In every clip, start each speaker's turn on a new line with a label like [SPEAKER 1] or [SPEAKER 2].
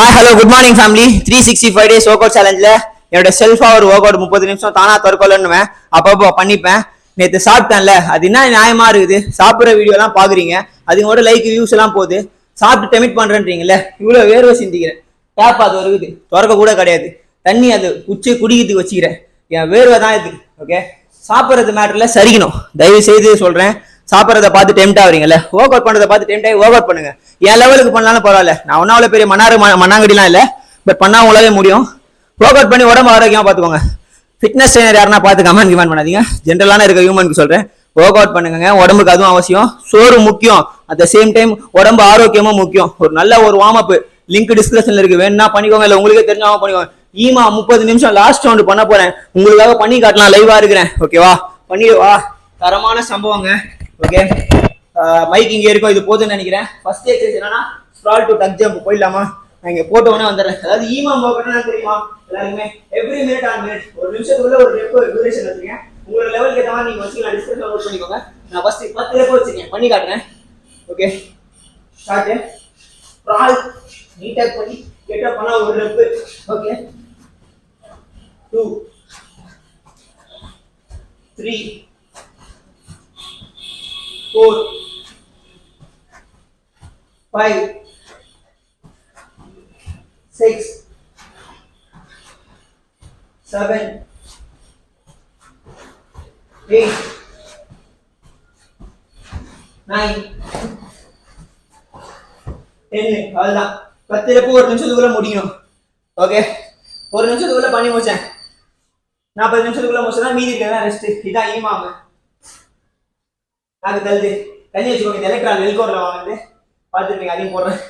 [SPEAKER 1] Hi hello good morning family three sixty five days work out சேலஞ்சில் என்னோட செல்ஃபாக ஒரு work out முப்பது நிமிஷம் தானா தற்கொலைன்னுவேன். அப்பப்போ பண்ணிப்பேன். நேற்று சாப்பிட்டேன்ல அது என்ன நியாயமாக இருக்குது? சாப்பிட்ற வீடியோலாம் பார்க்குறீங்க அதுங்களோட லைக் வியூஸ் எல்லாம் போகுது. சாப்பிட்டு டெமிட் பண்ணுறேன்றீங்களே இவ்வளோ வேர்வை சிந்திக்கிறேன். டேப் அது வருது. திறக்க கூட கிடையாது. தண்ணி அது உச்சி குடிக்கிறதுக்கு வச்சுக்கிறேன். என் வேர்வை தான் இது ஓகே சாப்பிட்றது மேட்டரில் சரிக்கணும். தயவு செய்து சொல்கிறேன் சாப்பிட்றத பார்த்து டெம்ட் ஆகிறீங்கல்ல? ஒர்க் அவுட் பண்ணுறத பார்த்து டெம்ட் ஆகி ஒர்க் அவுட் பண்ணுங்க. என் லெவலுக்கு பண்ணாலும் பரவாயில்ல. நான் ஒன்றும் அவ்வளோ பெரிய மன்னாரு ம- மண்ணாங்கடிலாம் இல்லை. பட் பண்ணா உங்களாலே முடியும். ஒர்க் அவுட் பண்ணி உடம்பு ஆரோக்கியமாக பார்த்துக்கோங்க. ஃபிட்னஸ் ட்ரைனர் யாருன்னா பார்த்து கமெண்ட் கிமெண்ட் பண்ணாதீங்க. ஜென்ரலான இருக்க ஹியூமனுக்கு சொல்கிறேன் ஒர்க் அவுட் பண்ணுங்க உடம்புக்கு அதுவும் அவசியம். சோறு முக்கியம். அட் த சேம் டைம் உடம்பு ஆரோக்கியமும் முக்கியம். ஒரு நல்ல ஒரு வார்ம் அப் லிங்க் டிஸ்கிரிப்ஷன்ல இருக்கு. வேணும்னா பண்ணிக்கோங்க. இல்லை உங்களுக்கே தெரிஞ்சவங்க பண்ணிக்கோங்க. ஈமா முப்பது நிமிஷம் லாஸ்ட் ரவுண்ட் பண்ண போறேன். உங்களுக்காக பண்ணி காட்டலாம். லைவா இருக்கிறேன். ஓகேவா பண்ணிடுவா தரமான சம்பவங்க. ஓகே மைக் uh, இங்கே இருக்கும் இது போதும்னு நினைக்கிறேன். ஃபர்ஸ்ட் எக்ஸசைஸ் என்னன்னா ஸ்ட்ரால் டு டக் ஜம்ப் போயிடலாமா? நான் இங்கே போட்ட உடனே வந்துடுறேன். அதாவது ஈமா போக்கணும் தெரியுமா? எல்லாருமே எவ்ரி மினிட் ஆன் மினிட் ஒரு நிமிஷத்துக்குள்ள ஒரு ரெப் டியூரேஷன் வச்சுருக்கேன் உங்களோட லெவலுக்கு ஏற்ற மாதிரி நீங்கள் வச்சுக்கலாம் டிஸ்கஸ் நோட் பண்ணிக்கோங்க. நான் ஃபர்ஸ்ட் பத்து ரெப் வச்சுருக்கேன். பண்ணி காட்டுறேன். ஓகே ஸ்டார்ட் ஸ்ட்ரால் நீட்டாக பண்ணி கெட்டப் பண்ணா ஒரு rep okay two three four, five, six, seven, eight, nine, ten. அவ்வளவுதான். பத்து ரெப்பு ஒரு நிமிஷத்துக்குள்ள முடியும். ஓகே ஒரு நிமிஷத்துக்குள்ள பண்ணி முடிச்சேன். நாற்பது நிமிஷத்துக்குள்ள முடிச்சேன்னா மீதி இருக்கிறதா ரெஸ்ட் இதான் ஈமாங்க நாக்கு தள்ளுது தண்ணி வச்சுக்கோங்க. இந்த எலக்ட்ரான் வெல்கோரில் வாங்குறது பார்த்துருப்பீங்க அதையும் போடுறேன்.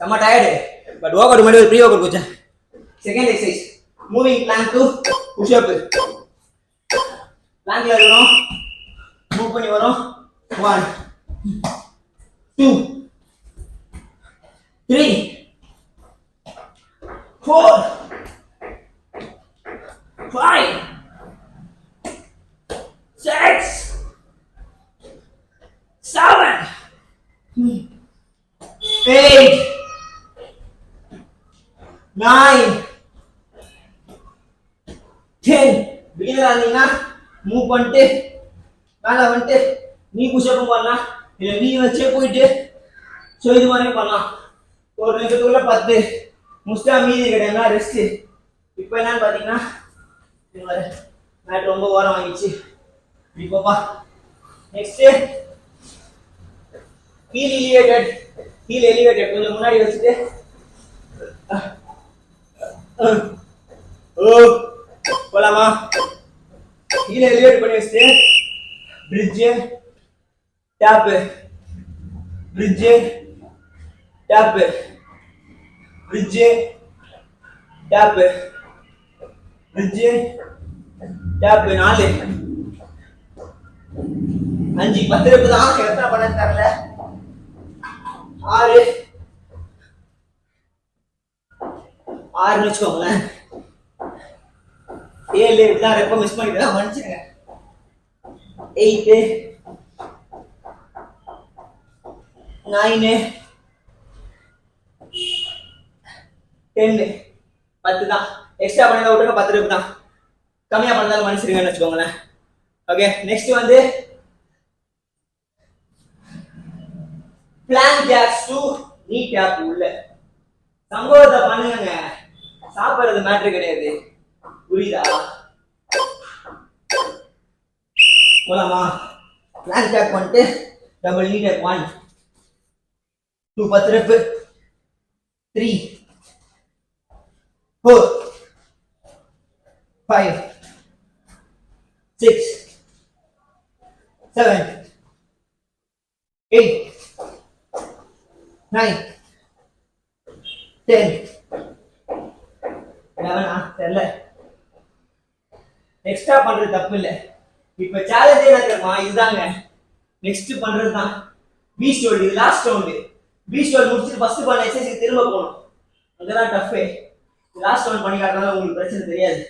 [SPEAKER 1] செம்ம டயர்டு பட் ஒர்க் அவுட் மாதிரி ஒரு ப்ரீ ஒர்க் அவுட் வச்சேன் second exercise moving plank to push up பிளாங்க்ல இருக்கிறோம் மூவ் பண்ணி வரோம். One two three four five, six, seven, eight, nine, ten. பிகினரா இருந்தீங்கன்னா மூவ் பண்ணிட்டு மேலே வந்துட்டு நீ புஷப்பும் பண்ணலாம் இல்லை நீ வச்சே போயிட்டு ஸோ இது மாதிரி பண்ணலாம். ஒரு நிமிஷத்துக்குள்ள பத்து. முஸ்டா மீதி கிடையாது ரெஸ்ட்டு இப்போ என்னன்னு பார்த்தீங்கன்னா மேட் ரொம்ப ஓரம் வாங்கிச்சு இப்போப்பா next heel elevated heel elevated கொஞ்சம் முன்னாடி வச்சுட்டு. ஓ போலாமா? ஹீல் எலிவேட் பண்ணி வச்சுட்டு. Bridge tap bridge tap bridge tap அஞ்சு டேப் நாலு. அஞ்சு. பத்து ரெப்பு தான் எத்தனை பண்ண தரல? ஆறு. ஆறுன்னு வச்சுக்கோங்களேன். ஏழு இப்படிதான் ரெப்ப மிஸ் பண்ணிட்டு மன்னிச்சுங்க எயிட்டு. நைனு. டென்னு. பத்து தான் எக்ஸ்ட்ரா பண்ணி விட்டுருங்க பத்து ரூபா தான் கம்மியா பண்ணாலும் மன்னிச்சிருங்கன்னு வச்சுக்கோங்களேன். ஓகே நெக்ஸ்ட் வந்து plank caps to knee cap உள்ள. சம்பவத்தை பண்ணுங்க. சாப்பிடுறது மேட்ரு கிடையாது. புரியுதா? போலாமா? பிளான் கேப் பண்ணிட்டு double knee cap one two பத்து rep three four five six seven eight nine. Ten. வேணா தெரியல. எக்ஸ்ட்ரா பண்றது தப்பு இல்லை இப்ப சேலஞ்ச் என்ன இதுதாங்க. நெக்ஸ்ட் பண்றது தான். பி ஸ்டோல் இது லாஸ்ட் ரவுண்டு பி ஸ்டோல் முடிச்சுட்டு ஃபர்ஸ்ட் பண்ண எக்ஸசைஸ் திரும்ப போகணும். அங்கதான் டஃபே லாஸ்ட் ரவுண்ட் பண்ணி காட்டுறதால உங்களுக்கு பிரச்சனை தெரியாது.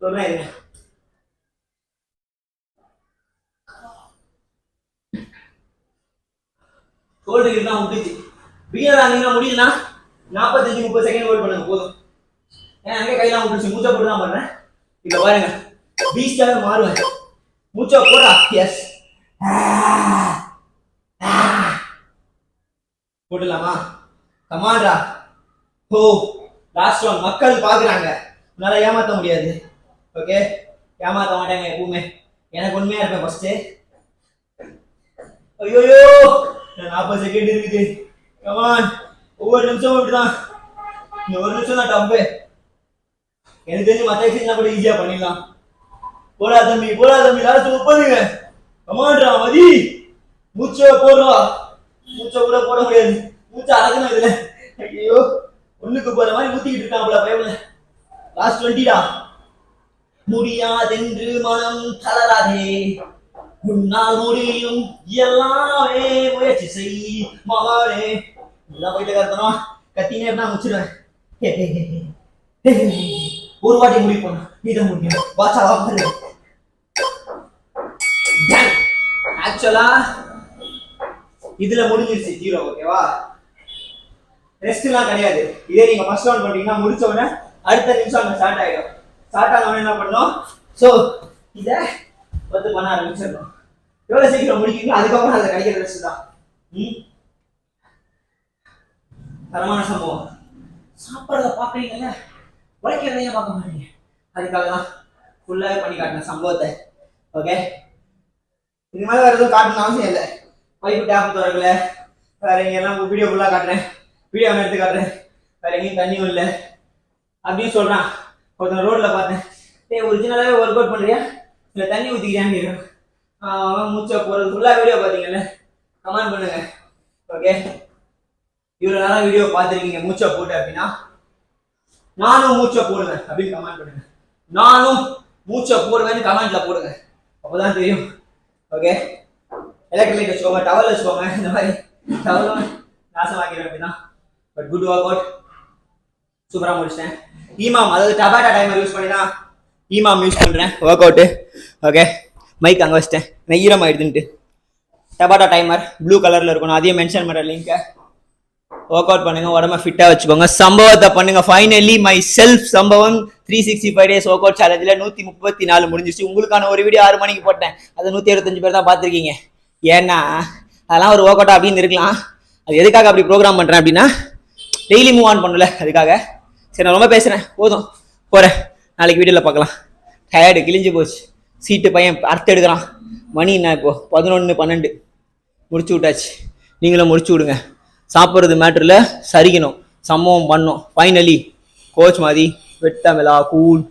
[SPEAKER 1] சொல்றேன் இருங்க. ஷோல்டர் தான் விட்டுச்சு பிகினரா இருந்தீங்கன்னா முடியலனா நாற்பத்தஞ்சு முப்பது செகண்ட் ஹோல்ட் பண்ணுங்க போதும். ஏன்னா அங்கே கையெல்லாம் விட்டுருச்சு மூச்சை போட்டு தான் பண்ணுறேன் இப்ப பாருங்க. பீஸ்டாக மாறுவேன். மூச்சை போடா எஸ் போட்டுலாமா கமாண்டா ஓ லாஸ்ட் ஒன் மக்கள் பாக்குறாங்க. உன்னால் ஏமாத்த முடியாது. ஓகே ஏமாத்த மாட்டாங்க எப்பவுமே. எனக்கு உண்மையாக இருப்பேன் ஃபஸ்ட்டு ஐயோ நாற்பது செகண்ட் இருக்குது. ஒவ்வொரு நிமிஷமும் இப்படிதான். இந்த ஒரு நிமிஷம் தான் டம்பு எனக்கு தெரிஞ்சு மற்ற எக்ஸசைஸ்லாம் கூட ஈஸியா பண்ணிடலாம். போடா தம்பி போடா தம்பி. லாஸ்ட் ஒப்பதுங்க கமாண்டா மதி மூச்சை போடுறா. மூச்சை கூட போட முடியாது. மூச்சை அடக்கணும் இதுல. ஐயோ ஒண்ணுக்கு போற மாதிரி ஊத்திக்கிட்டு இருக்கான் பயவுல லாஸ்ட் டுவெண்ட்டிடா முடியாதென்று மனம் தளராதே. உன்னால் முடியும். எல்லாமே முயற்சி செய். மகானே நல்லா போயிட்டு கத்தனோ கத்தினே இருந்தா முடிச்சிடுவேன் ஒரு வாட்டி முடிப்போம் நீதான் முடியும் வாட்சா வாங்க ஆக்சுவலா இதுல முடிஞ்சிருச்சு ஜீரோ ஓகேவா ரெஸ்ட் எல்லாம் கிடையாது. இதே நீங்க ஃபர்ஸ்ட் ரவுண்ட் பண்ணீங்கன்னா முடிச்ச உடனே அடுத்த நிமிஷம் அங்க ஸ்டார்ட் ஆயிடும். ஸ்டார்ட் ஆன உடனே என்ன பண்ணணும்? ஸோ இத வந்து பண்ண ஆரம்பிச்சிடணும். எவ்வளவு சீக்கிரம் முடிக்கிறீங்களோ அதுக்கப்புறம் அதுல கிடைக்கிற ரெஸ்ட் தான். ம்? தரமான சம்பவம். சாப்பிட்றத பார்க்குறீங்கல்ல? உழைக்கிறதையும் பார்க்க மாட்டீங்க. அதுக்காக தான் ஃபுல்லாகவே பண்ணி காட்டின சம்பவத்தை. ஓகே இது மேலே வேறு எதுவும் காட்டணும் அவசியம் இல்லை. பைப்பு டேப் திறக்கல. வேற எங்கெல்லாம் வீடியோ ஃபுல்லாக காட்டுறேன். வீடியோ எடுத்து காட்டுறேன். வேற எங்கேயும் தண்ணியும் இல்லை. அப்படின்னு சொல்கிறான் ஒருத்தன் ரோட்டில் பார்த்தேன். டேய் ஒரிஜினலாகவே ஒர்க் அவுட் பண்ணுறியா இல்லை தண்ணி ஊற்றிக்கிறியான்னு கேட்குறேன் அவன் மூச்சை போகிறது ஃபுல்லாக வீடியோ பார்த்தீங்கல்ல. கமெண்ட் பண்ணுங்க. ஓகே இவ்வளோ நேரம் வீடியோ பார்த்துருக்கீங்க மூச்சை போட்டு அப்படின்னா நானும் மூச்சை போடுவேன் அப்படின்னு கமெண்ட் பண்ணுங்க. நானும் மூச்சை போடுவேன்னு கமெண்ட்ல போடுங்க. அப்போதான் தெரியும். ஓகே எலக்ட்ரிக் வச்சுக்கோங்க டவல் வச்சுக்கோங்க இந்த மாதிரி டவலும் நாசமாக்கிறேன் அப்படின்னா. பட் குட் ஒர்க் அவுட் சூப்பராக முடிச்சிட்டேன். ஈமாம் அதாவது டபாட்டா டைமர் யூஸ் பண்ணி தான் ஈமாம் யூஸ் பண்ணுறேன் ஒர்க் அவுட்டு ஓகே மைக் அங்கே வச்சிட்டேன். நான் ஈரம் ஆயிடுதுன்ட்டு டபாட்டா டைமர் ப்ளூ கலரில் இருக்கணும். அதையும் மென்ஷன் பண்ணுற லிங்கை ஒர்க் அவுட் பண்ணுங்க உடம்ப ஃபிட்டா வச்சுக்கோங்க. சம்பவத்தை பண்ணுங்க. ஃபைனலி மை செல்ஃப் சம்பவம் three sixty five days work out சேலஞ்சில் நூற்றி முப்பத்தி நாலு முடிஞ்சிச்சு உங்களுக்கான ஒரு வீடியோ ஆறு மணிக்கு போட்டேன். அதை நூற்றி எழுபத்தஞ்சு பேர் தான் பார்த்துருக்கீங்க. ஏன்னா அதெல்லாம் ஒரு ஒர்க் அவுட் அப்படின்னு இருக்கலாம். அது எதுக்காக அப்படி ப்ரோக்ராம் பண்ணுறேன் அப்படின்னா டெய்லி மூவ் ஆன் பண்ணல அதுக்காக. சரி நான் ரொம்ப பேசுகிறேன் போதும். போகிறேன் நாளைக்கு வீடியோவில் பார்க்கலாம். டயர்டு கிழிஞ்சு போச்சு. சீட்டு பையன் அர்த்த எடுக்கிறான். மணி என்ன இப்போ? பதினொன்று பன்னெண்டு. முடிச்சு விட்டாச்சு. நீங்களும் முடிச்சு விடுங்க. சாப்பிட்றது மேட்டரில் சரிக்கணும். சம்பவம் பண்ணோம். ஃபைனலி கோச் மாதிரி வெட்டமிலா கூல்